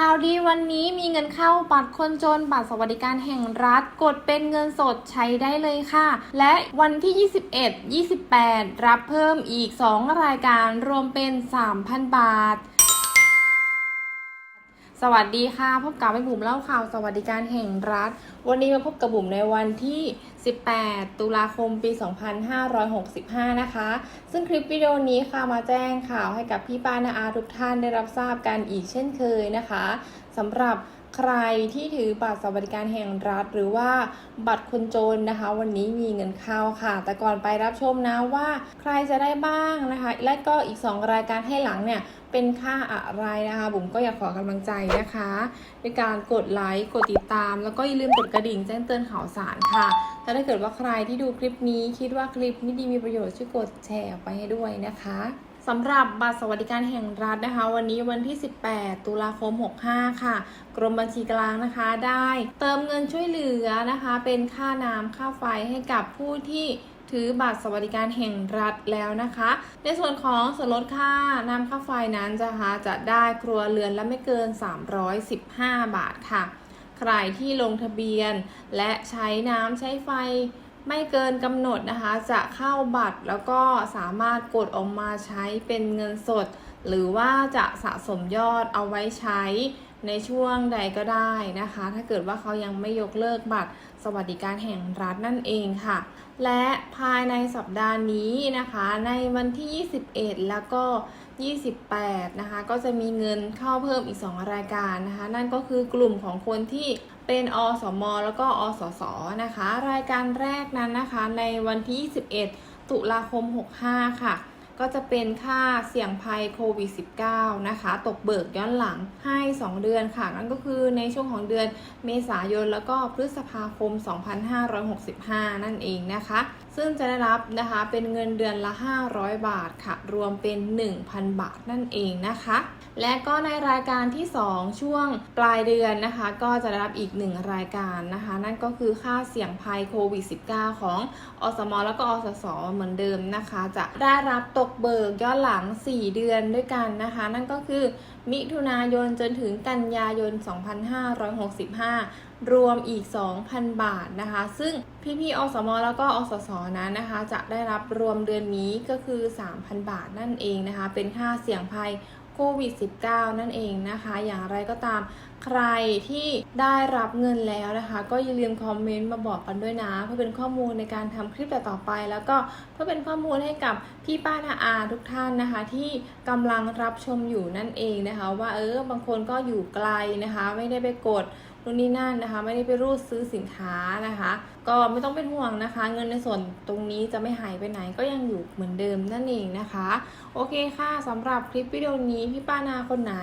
ข่าวดีวันนี้มีเงินเข้าบัตรคนจนบัตรสวัสดิการแห่งรัฐกดเป็นเงินสดใช้ได้เลยค่ะ และวันที่ 21 28 รับเพิ่มอีก 2 รายการรวมเป็น 3,000 บาท สวัสดีค่ะ พบกับแม่บุ๋มเล่าข่าวสวัสดิการแห่งรัฐ วันนี้มาพบกับบุ๋มในวันที่ 18 ตุลาคมปี 2565 นะคะ ซึ่งคลิปวิดีโอนี้ค่ะมาแจ้งข่าวให้กับพี่ป้านาอาทุกท่านได้รับทราบกันอีกเช่นเคยนะคะสำหรับ ใครที่ถือบัตรสวัสดิการแห่งรัฐ หรือว่าบัตรคนจนนะคะ วันนี้มีเงินเข้าค่ะ แต่ก่อนไปรับชมนะว่าใครจะได้บ้างนะคะ และก็อีก 2 รายการให้หลังเนี่ยเป็นค่าอะไรนะคะบุ๋มก็อยากขอกำลังใจนะคะในการกดไลค์กดติดตาม แล้วก็อย่าลืมกดกระดิ่งแจ้งเตือนข่าวสารค่ะและถ้าเกิดว่าใครที่ดูคลิปนี้คิดว่าคลิปนี้ดีมีประโยชน์ช่วยกดแชร์ออกไปให้ด้วยนะคะ สำหรับบัตรสวัสดิการแห่งรัฐนะคะ วันนี้วันที่ 18 ตุลาคม 65 ค่ะ กรมบัญชีกลางนะคะได้เติมเงินช่วยเหลือนะคะ เป็นค่าน้ำค่าไฟให้กับผู้ที่ถือบัตรสวัสดิการแห่งรัฐแล้วนะคะ ในส่วนของส่วนลดค่าน้ำค่าไฟนั้นจะคะจะได้ครัวเรือนละไม่เกิน 315 บาทค่ะ ใครที่ลงทะเบียนและใช้น้ำใช้ไฟ ไม่เกินกำหนดนะคะ จะเข้าบัตรแล้วก็สามารถกดออกมาใช้เป็นเงินสด หรือว่าจะสะสมยอดเอาไว้ใช้ ในช่วงใดก็ได้นะคะ ถ้าเกิดว่าเขายังไม่ยกเลิกบัตรสวัสดิการแห่งรัฐนั่นเองค่ะ และภายในสัปดาห์นี้นะคะ ในวันที่ 21 แล้วก็ 28 นะคะ ก็จะมีเงินเข้าเพิ่มอีก 2 รายการนะคะ นั่นก็คือกลุ่มของคนที่เป็นอสม แล้วก็อสส นะคะ รายการแรกนั้นนะคะ ในวันที่ 21 ตุลาคม 65 ค่ะ ก็จะเป็นค่าเสี่ยงภัยโควิด -19 นะคะ ตกเบิกย้อนหลังให้ 2 เดือนค่ะ นั่นก็คือในช่วงของเดือนเมษายนแล้วก็พฤษภาคม 2565 นั่นเองนะคะ ซึ่งจะได้รับนะคะเป็นเงินเดือนละ 500 บาทค่ะ รวมเป็น 1,000 บาทนั่นเองนะคะ และก็ในรายการที่ 2 ช่วงปลายเดือนนะคะ ก็จะได้รับอีก 1 รายการนะคะ นั่นก็คือค่าเสี่ยงภัยโควิด -19 ของอสมแล้วก็อสสเหมือนเดิมนะคะ จะได้รับตกเบิกย้อนหลัง 4 เดือนด้วยกันนะคะ นั่นก็คือมิถุนายนจนถึงกันยายน 2565รวมอีก 2,000 บาทนะคะ ซึ่งพี่ๆอสม แล้วก็อสสนั้นนะคะ จะได้รับรวมเดือนนี้ก็คือ 3,000 บาทนั่นเองนะคะ เป็นค่าเสี่ยงภัยโควิด -19 นั่นเองนะคะ อย่างไรก็ตาม ใครที่ได้รับเงินแล้วนะคะ ก็อย่าลืมคอมเมนต์มาบอกกันด้วยนะ เพื่อเป็นข้อมูลในการทำคลิปต่อไป แล้วก็เพื่อเป็นข้อมูลให้กับพี่ป้านาอาทุกท่านนะคะ ที่กำลังรับชมอยู่นั่นเองนะคะ ว่าเออบางคนก็อยู่ไกลนะคะ ไม่ได้ไปกดนู่นนี่นั่นนะคะ ไม่ได้ไปรูดซื้อสินค้านะคะ ก็ไม่ต้องเป็นห่วงนะคะ เงินในส่วนตรงนี้จะไม่หายไปไหนก็ยังอยู่เหมือนเดิมนั่นเองนะคะ โอเคค่ะสำหรับคลิปวิดีโอนี้พี่ป้านาคนไหน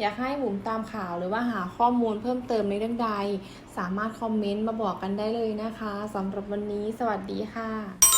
อยากให้บุ๋มตามข่าวหรือว่าหาข้อมูลเพิ่มเติมในเรื่องใด สามารถคอมเมนต์มาบอกกันได้เลยนะคะสำหรับวันนี้ สวัสดีค่ะ